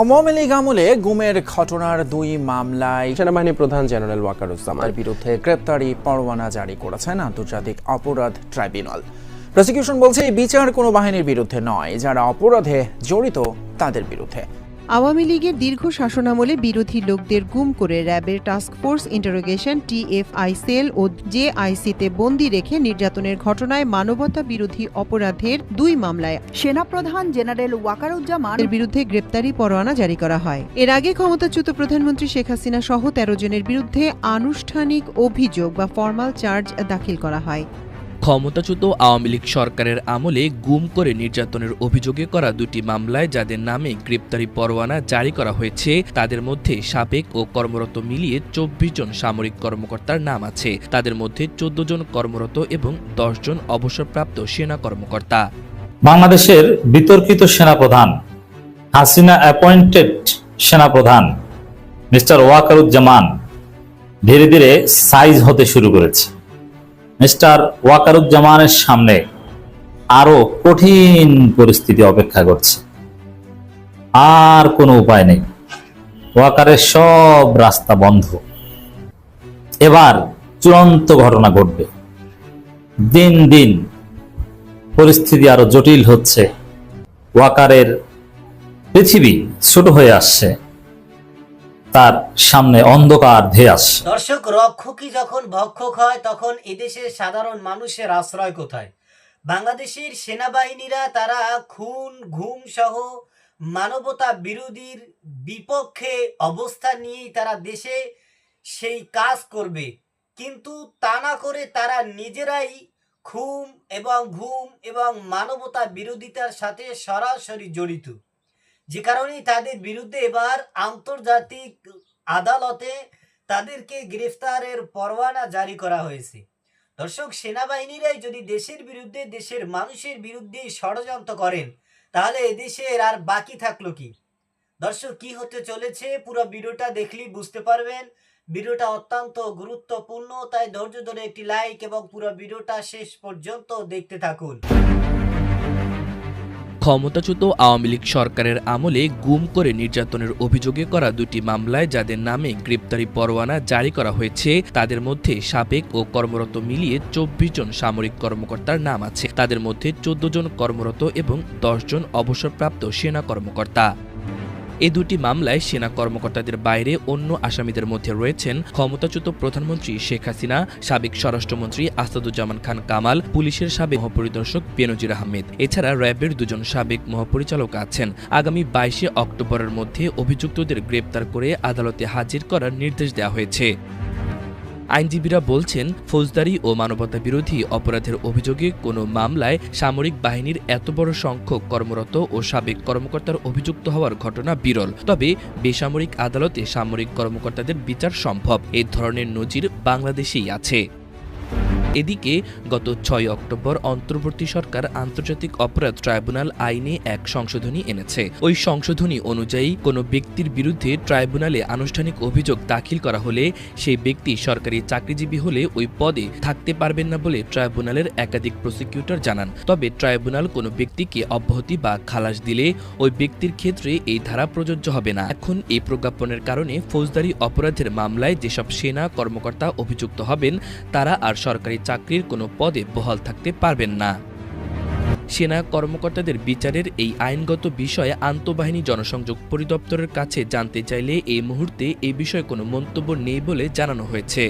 আওয়ামী লীগ আমলে গুমের ঘটনার দুই মামলায় সেনাবাহিনী প্রধান জেনারেল ওয়াকারুজ্জামান তার বিরুদ্ধে গ্রেপ্তারি পরোয়ানা জারি করেছেন আন্তর্জাতিক অপরাধ ট্রাইব্যুনাল। প্রসিকিউশন বলছে এই বিচার কোনো বাহিনীর বিরুদ্ধে নয় যারা অপরাধে জড়িত তাদের বিরুদ্ধে। আওয়ামী লীগের দীর্ঘ শাসনামলে বিরোধী লোকদের গুম করে র্যাবের task force interrogation TFI cell ও জেআইসিতে বন্দি রেখে নির্যাতনের ঘটনায় মানবতা বিরোধী অপরাধের দুই মামলায় সেনাপ্রধান জেনারেল ওয়াকারুজ্জামান এর বিরুদ্ধে গ্রেপ্তারি পরোয়ানা জারি করা হয়। এর আগে ক্ষমতাচ্যুত প্রধানমন্ত্রী শেখ হাসিনা সহ তেরো জনের বিরুদ্ধে আনুষ্ঠানিক অভিযোগ বা ফরমাল চার্জ দাখিল করা হয়। ক্ষমতাচ্যুত আওয়ামী লীগ সরকারের আমলে গুম করে নির্যাতনের অভিযোগে করা দুটি মামলায় যাদের নামে গ্রেপ্তারি পরোয়ানা জারি করা হয়েছে, তাদের মধ্যে সাবেক ও কর্মরত মিলিয়ে চব্বিশ জন সামরিক কর্মকর্তার নাম আছে। তাদের মধ্যে চোদ্দ জন কর্মরত এবং দশ জন অবসরপ্রাপ্ত সেনা কর্মকর্তা। বাংলাদেশের বিতর্কিত সেনাপ্রধান, হাসিনা অ্যাপয়েন্টেড সেনাপ্রধান, মিস্টার ওয়াকারুজ্জামান ধীরে ধীরে সাইজ হতে শুরু করেছে। মিস্টার ওয়াকারুজ্জামানের সামনে আরও কঠিন পরিস্থিতি অপেক্ষা করছে। আর কোনো উপায় নেই। ওয়াকারের সব রাস্তা বন্ধ। এবার চূড়ান্ত ঘটনা ঘটবে। দিন দিন পরিস্থিতি আরও জটিল হচ্ছে। ওয়াকারের পৃথিবী ছোট হয়ে আসছে। তার সামনে অন্ধকার ধেয়ে আসছে দর্শক, রক্ষকই যখন ভক্ষক হয়, তখন এদেশের সাধারণ মানুষের আশ্রয় কোথায়? বাংলাদেশের সেনাবাহিনীরা তারা খুন ঘুম সহ মানবতা বিরোধীর বিপক্ষে অবস্থান নিয়েই তারা দেশে সেই কাজ করবে। কিন্তু তা না করে তারা নিজেরাই খুম এবং ঘুম এবং মানবতা বিরোধিতার সাথে সরাসরি জড়িত। যে কারণেই তাদের বিরুদ্ধে এবার আন্তর্জাতিক আদালতে তাদেরকে গ্রেফতারের পরোয়ানা জারি করা হয়েছে। দর্শক, সেনাবাহিনীরাই যদি দেশের বিরুদ্ধে, দেশের মানুষের বিরুদ্ধে ষড়যন্ত্র করেন, তাহলে এদেশের আর বাকি থাকল কি? দর্শক, কি হতে চলেছে পুরো ভিডিওটা দেখলেই বুঝতে পারবেন। ভিডিওটা অত্যন্ত গুরুত্বপূর্ণ, তাই ধৈর্য ধরে একটি লাইক এবং পুরো ভিডিওটা শেষ পর্যন্ত দেখতে থাকুন। ক্ষমতাচ্যুত আওয়ামী লীগ সরকারের আমলে গুম করে নির্যাতনের অভিযোগে করা দুটি মামলায় যাদের নামে গ্রেপ্তারি পরোয়ানা জারি করা হয়েছে, তাদের মধ্যে সাবেক ও কর্মরত মিলিয়ে চব্বিশ জন সামরিক কর্মকর্তার নাম আছে। তাদের মধ্যে চোদ্দ জন কর্মরত এবং দশ জন অবসরপ্রাপ্ত সেনা কর্মকর্তা। এ দুটি মামলায় সেনা কর্মকর্তাদের বাইরে অন্য আসামিদের মধ্যে রয়েছেন ক্ষমতাচ্যুত প্রধানমন্ত্রী শেখ হাসিনা, সাবেক স্বরাষ্ট্রমন্ত্রী আসাদুজ্জামান খান কামাল, পুলিশের সাবেক মহাপরিদর্শক বেনজির আহমেদ। এছাড়া র্যাবের দুজন সাবেক মহাপরিচালক আছেন। আগামী বাইশে অক্টোবরের মধ্যে অভিযুক্তদের গ্রেপ্তার করে আদালতে হাজির করার নির্দেশ দেওয়া হয়েছে। আইনজীবীরা বলছেন, ফৌজদারি ও মানবতা বিরোধী অপরাধের অভিযোগে কোনো মামলায় সামরিক বাহিনীর এত বড় সংখ্যক কর্মরত ও সাবেক কর্মকর্তার অভিযুক্ত হওয়ার ঘটনা বিরল। তবে বেসামরিক আদালতে সামরিক কর্মকর্তাদের বিচার সম্ভব। এ ধরনের নজির বাংলাদেশেই আছে। এদিকে গত ছয় অক্টোবর অন্তর্বর্তী সরকার আন্তর্জাতিক অপরাধ ট্রাইব্যুনাল আইনে এক সংশোধনী এনেছে। ওই সংশোধনী অনুযায়ী কোনো ব্যক্তির বিরুদ্ধে ট্রাইব্যুনালে আনুষ্ঠানিক অভিযোগ দাখিল করা হলে সেই ব্যক্তি সরকারি চাকরিজীবী হলে ওই পদে থাকতে পারবেন না বলে ট্রাইব্যুনালের একাধিক প্রসিকিউটর জানান। তবে ট্রাইব্যুনাল কোনো ব্যক্তিকে অব্যাহতি বা খালাস দিলে ওই ব্যক্তির ক্ষেত্রে এই ধারা প্রযোজ্য হবে না। এখন এই প্রজ্ঞাপনের কারণে ফৌজদারি অপরাধের মামলায় যেসব সেনা কর্মকর্তা অভিযুক্ত হবেন, তারা আর সরকারি চাকরির কোনো পদে বহাল থাকতে পারবেন না। সেনা কর্মকর্তাদের বিচারের এই আইনগত বিষয়ে আন্তঃবাহিনী জনসংযোগ পরিদপ্তরের কাছে জানতে চাইলে এই মুহূর্তে এ বিষয়ে কোনো মন্তব্য নেই বলে জানানো হয়েছে।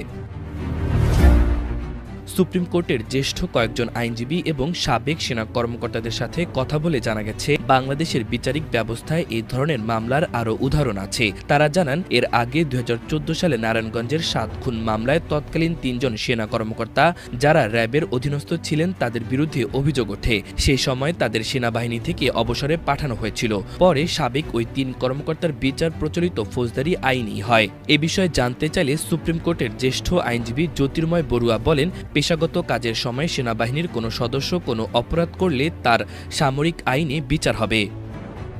সুপ্রিম কোর্টের জ্যেষ্ঠ কয়েকজন আইনজীবী এবং সাবেক সেনা কর্মকর্তাদের সাথে কথা বলে জানা গেছে, বাংলাদেশের বিচারিক ব্যবস্থায় এই ধরনের মামলার আরও উদাহরণ আছে। তারা জানান, এর আগে দুই সালে নারায়ণগঞ্জের সাত খুন মামলায় তৎকালীন তিনজন সেনা কর্মকর্তা যারা র্যাবের অধীনস্থ ছিলেন তাদের বিরুদ্ধে অভিযোগ ওঠে। সেই সময় তাদের সেনাবাহিনী থেকে অবসরে পাঠানো হয়েছিল। পরে সাবেক ওই তিন কর্মকর্তার বিচার প্রচলিত ফৌজদারি আইনই হয়। এ বিষয়ে জানতে চাইলে সুপ্রিম কোর্টের জ্যেষ্ঠ আইনজীবী জ্যোতির্ময় বড়ুয়া বলেন পেশাগত কাজের সময় সেনাবাহিনীর কোনো সদস্য কোনো অপরাধ করলে তার সামরিক আইনে বিচার হবে।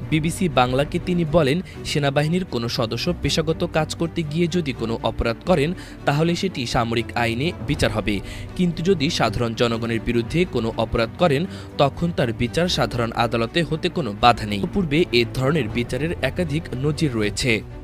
বিবিসি বাংলাকে তিনি বলেন, সেনাবাহিনীর কোনো সদস্য পেশাগত কাজ করতে গিয়ে যদি কোনো অপরাধ করেন, তাহলে সেটি সামরিক আইনে বিচার হবে। কিন্তু যদি সাধারণ জনগণের বিরুদ্ধে কোনো অপরাধ করেন, তখন তার বিচার সাধারণ আদালতে হতে কোনো বাধা নেই। পূর্বে এ ধরনের বিচারের একাধিক নজির রয়েছে।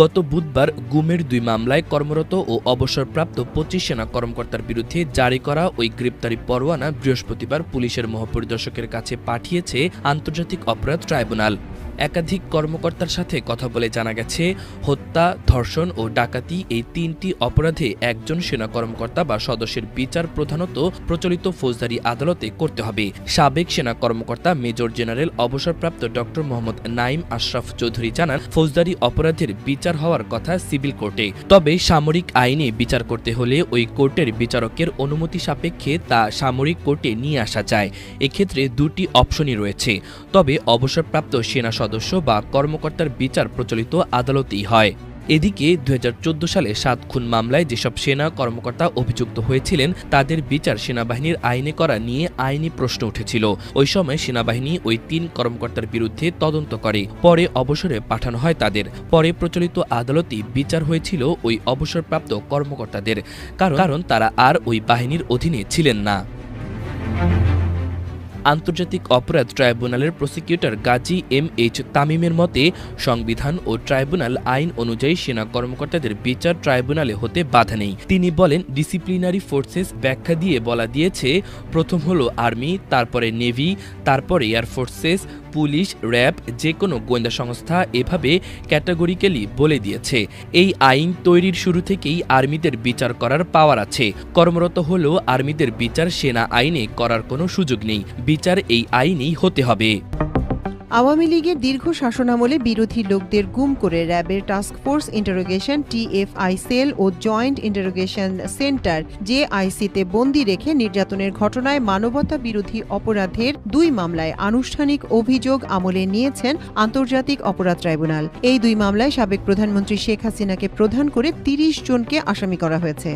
গত বুধবার গুমের দুই মামলায় কর্মরত ও অবসরপ্রাপ্ত পঁচিশ সেনা কর্মকর্তার বিরুদ্ধে জারি করা ওই গ্রেপ্তারি পরোয়ানা বৃহস্পতিবার পুলিশের মহাপরিদর্শকের কাছে পাঠিয়েছে আন্তর্জাতিক অপরাধ ট্রাইব্যুনাল। একাধিক কর্মকর্তার সাথে কথা বলে জানা গেছে, হত্যা, ধর্ষণ ও ডাকাতি এই তিনটি অপরাধে একজন সেনা কর্মকর্তা বা সদস্যের বিচার প্রধানত প্রচলিত ফৌজদারি আদালতে করতে হবে। সাবেক সেনা কর্মকর্তা মেজর জেনারেল অবসরপ্রাপ্ত ডক্টর মোহাম্মদ নাইম আশরাফ চৌধুরী জানান, ফৌজদারি অপরাধের বিচার হওয়ার কথা সিভিল কোর্টে। তবে সামরিক আইনে বিচার করতে হলে ওই কোর্টের বিচারকের অনুমতি সাপেক্ষে তা সামরিক কোর্টে নিয়ে আসা যায়। এক্ষেত্রে দুটি অপশনই রয়েছে। তবে অবসরপ্রাপ্ত সেনা সদস্য বা কর্মকর্তার বিচার প্রচলিত আদালতেই হয়। এদিকে দুই হাজার চোদ্দ সালে সাত খুন মামলায় যেসব সেনা কর্মকর্তা অভিযুক্ত হয়েছিলেন, তাদের বিচার সেনাবাহিনীর আইনে করা নিয়ে আইনি প্রশ্ন উঠেছিল। ওই সময় সেনাবাহিনী ওই তিন কর্মকর্তার বিরুদ্ধে তদন্ত করে, পরে অবসরে পাঠানো হয় তাদের। পরে প্রচলিত আদালতেই বিচার হয়েছিল ওই অবসরপ্রাপ্ত কর্মকর্তাদের, কারণ তারা আর ওই বাহিনীর অধীনে ছিলেন না। আন্তর্জাতিক অপরাধ ট্রাইব্যুনালের প্রসিকিউটর গাজী এম এইচ তামিমের মতে, সংবিধান ও ট্রাইব্যুনাল আইন অনুযায়ী সেনা কর্মকর্তাদের বিচার ট্রাইব্যুনালে হতে বাধা নেই। তিনি বলেন, ডিসিপ্লিনারি ফোর্সেস ব্যাখ্যা দিয়ে বলা দিয়েছে, প্রথম হলো আর্মি, তারপরে নেভি, তারপরে এয়ার ফোর্সেস পুলিশ, র্যাব যে কোনো গোয়েন্দা সংস্থা এভাবে ক্যাটাগরিক্যালি বলে দিয়েছে। এই আইন তৈরির শুরু থেকেই আর্মিদের বিচার করার পাওয়ার আছে। কর্মরত হলেও আর্মিদের বিচার সেনা আইনে করার কোনো সুযোগ নেই। বিচার এই আইনেই হতে হবে। আওয়ামী লীগের দীর্ঘ শাসনামলে বিরোধী লোকদের গুম করে র্যাবের task force interrogation TFI cell ও জয়েন্ট ইন্টারোগেশন সেন্টার জেআইসিতে বন্দী রেখে নির্যাতনের ঘটনায় মানবতা বিরোধী অপরাধের দুই মামলায় আনুষ্ঠানিক অভিযোগ আমলে নিয়েছেন আন্তর্জাতিক অপরাধ ট্রাইব্যুনাল। এই দুই মামলায় সাবেক প্রধানমন্ত্রী শেখ হাসিনাকে প্রধান করে তিরিশ জনকে আসামি করা হয়েছে।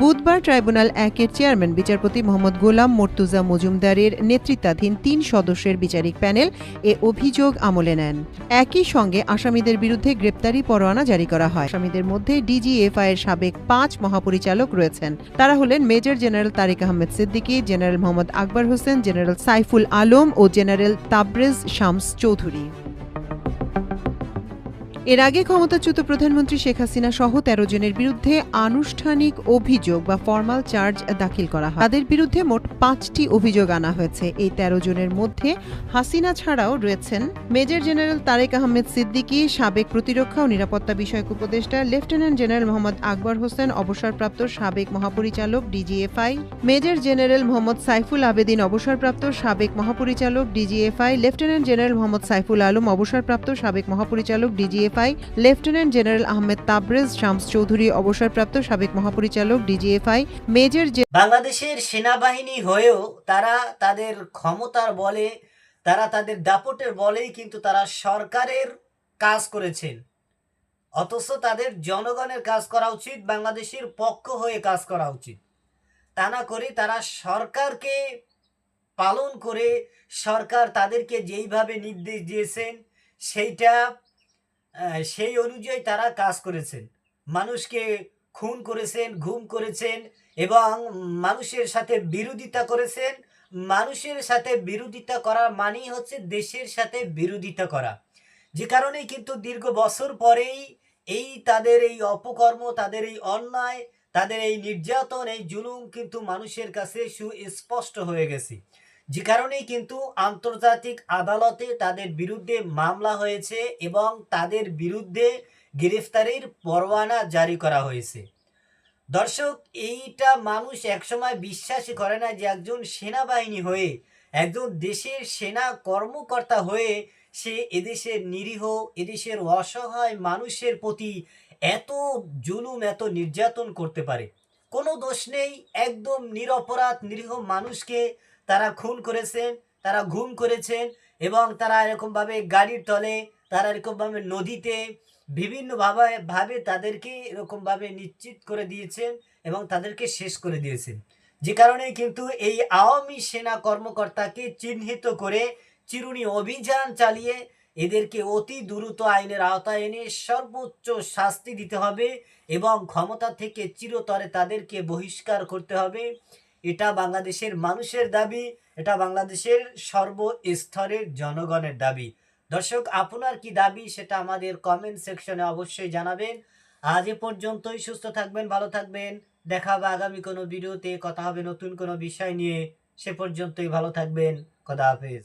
বুধবার ট্রাইব্যুনাল একের চেয়ারম্যান, বিচারপতি মোহাম্মদ গোলাম মর্তুজা মজুমদারের নেতৃত্বাধীন তিন সদস্যের বিচারিক প্যানেল এ অভিযোগ আমলে নেন। একই সঙ্গে আসামিদের বিরুদ্ধে গ্রেপ্তারি পরোয়ানা জারি করা হয়। আসামিদের মধ্যে ডিজিএফআই এর সাবেক পাঁচ মহাপরিচালক রয়েছেন। তারা হলেন major general Tariq Ahmed Siddiqui, general Mohammad Akbar Hossain, general Saiful Alam ও জেনারেল তাবরেজ শামস চৌধুরী। এর আগে ক্ষমতাচ্যুত প্রধানমন্ত্রী শেখ হাসিনা সহ তেরো জনের বিরুদ্ধে আনুষ্ঠানিক অভিযোগ বা ফর্মাল চার্জ দাখিল করা হয়। তাদের বিরুদ্ধে মোট পাঁচটি অভিযোগ আনা হয়েছে। এই তেরো জনের মধ্যে হাসিনা ছাড়াও রয়েছেন মেজর জেনারেল তারেক আহমেদ সিদ্দিকী, সাবেক প্রতিরক্ষা ও নিরাপত্তা বিষয়ক উপদেষ্টা লেফটেন্যান্ট জেনারেল মোহাম্মদ আকবর হোসেন, অবসরপ্রাপ্ত সাবেক মহাপরিচালক DGFI, major general Mohammad Saiful Abedin, অবসরপ্রাপ্ত সাবেক মহাপরিচালক DGFI, lieutenant general Mohammad Saiful Alam, অবসরপ্রাপ্ত সাবেক মহাপরিচালক DGFI lieutenant general Ahmed Tabrez Shams Chowdhury অবসরপ্রাপ্ত সাবেক মহাপরিচালক ডিজিএফআই মেজর বাংলাদেশের সেনাবাহিনী হয়েও তারা তাদের ক্ষমতার বলে, তারা তাদের দাপটের বলেই কিন্তু তারা সরকারের কাজ করেছেন। অথচ তাদের জনগণের কাজ করা উচিত, বাংলাদেশের পক্ষ হয়ে কাজ করা উচিত। তা না করে তারা সরকারকে পালন করে সরকার তাদেরকে যেইভাবে নির্দেশ দিয়েছেন, সেইটা সেই অনুযায়ী তারা কাজ করেছেন। মানুষকে খুন করেছেন, ঘুম করেছেন এবং মানুষের সাথে বিরোধিতা করেছেন। মানুষের সাথে বিরোধিতা করা মানেই হচ্ছে দেশের সাথে বিরোধিতা করা। যে কারণেই কিন্তু দীর্ঘ বছর পরেই এই তাদের এই অপকর্ম, তাদের এই অন্যায়, তাদের এই নির্যাতন, এই জুলুম কিন্তু মানুষের কাছে সুস্পষ্ট হয়ে গেছে। যে কারণেই কিন্তু আন্তর্জাতিক আদালতে তাদের বিরুদ্ধে মামলা হয়েছে এবং তাদের বিরুদ্ধে গ্রেফতারির পরোয়ানা জারি করা হয়েছে। দর্শক, এইটা মানুষ একসময় বিশ্বাসই করে না যে একজন সেনাবাহিনী হয়ে, একজন দেশের সেনা কর্মকর্তা হয়ে সে এদেশের নিরীহ, এদেশের অসহায় মানুষের প্রতি এত জুলুম, এত নির্যাতন করতে পারে। কোনো দোষ নেই, একদম নিরপরাধ, নিরীহ মানুষকে তারা খুন করেছেন, তারা ঘুম করেছেন এবং তারা এরকমভাবে গাড়ির তলে, তারা এরকমভাবে নদীতে বিভিন্নভাবে, ভাবে তাদেরকে এরকমভাবে নিশ্চিত করে দিয়েছেন এবং তাদেরকে শেষ করে দিয়েছেন। যে কারণে কিন্তু এই আওয়ামী সেনা কর্মকর্তাকে চিহ্নিত করে চিরুনি অভিযান চালিয়ে এদেরকে অতি দ্রুত আইনের আওতায় এনে সর্বোচ্চ শাস্তি দিতে হবে এবং ক্ষমতা থেকে চিরতরে তাদেরকে বহিষ্কার করতে হবে। এটা বাংলাদেশের মানুষের দাবি, এটা বাংলাদেশের সর্বস্তরের জনগণের দাবি। দর্শক, আপনার কি দাবি সেটা আমাদের কমেন্ট সেকশনে অবশ্যই জানাবেন। আজ এ পর্যন্তই, সুস্থ থাকবেন, ভালো থাকবেন। দেখা হবে আগামী কোনো ভিডিওতে কথা হবে নতুন কোনো বিষয় নিয়ে। সে পর্যন্তই, ভালো থাকবেন। খোদা হাফেজ।